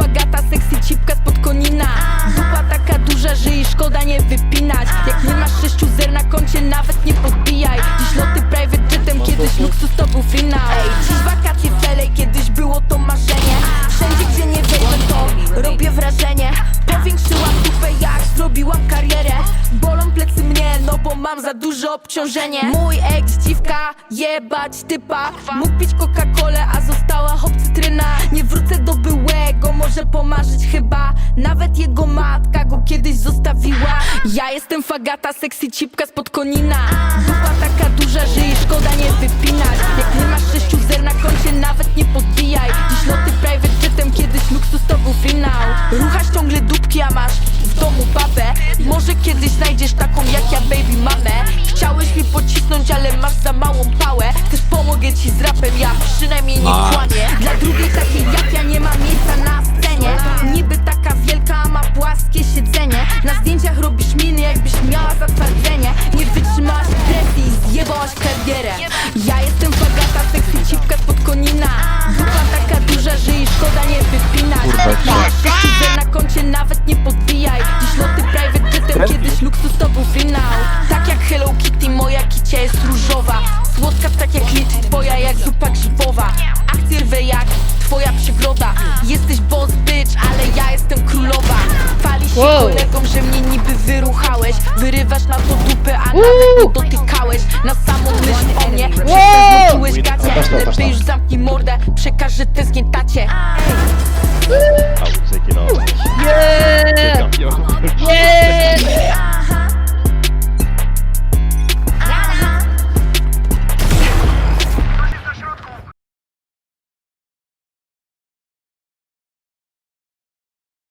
fagata, sexy cipka spod konina. Dupa taka duża, że jej szkoda nie wypinać. Jak nie masz sześciu zer na koncie, nawet nie podbijaj. Dziś loty private jetem, kiedyś luksus to był finał. Ej, dziś wakacje w LA, kiedyś było to marzenie. Wszędzie gdzie nie wejdę to robię wrażenie. Powiększyłam dupę jak zrobiłam karierę. Bolą plecy mnie, no bo mam za duże obciążenie. Mój ex dziwka, jebać typa. Mógł pić Coca-Colę, a została hop cytryna Nie wrócę do byłego, kiedyś zostawiła. Ja jestem fagata, sexy cipka spod konina. Dupa taka duża, że jej szkoda nie wypinać. Jak nie masz sześciu zer na koncie, nawet nie podbijaj. Dziś loty private jetem, kiedyś luksus to był finał. Ruchasz ciągle dupki, a masz w domu babę. Może kiedyś znajdziesz taką jak ja baby mamę. Chciałeś mi pocisnąć, ale masz za małą pałę. Też pomogę ci z rapem, ja przynajmniej nie kłamię szkoda nie wypinać. Kurwa, na koncie, nawet nie podbijaj. Dziś loty private jetem, kiedyś luksus to był finał. Tak jak Hello Kitty, moja kicia jest różowa. Słodka tak jak lit, twoja jak nawet nie dotykałeś. Na samą myśl o mnie, przecież gacie. Lepiej już zamknij mordę, przekaż, że tęsknię tacie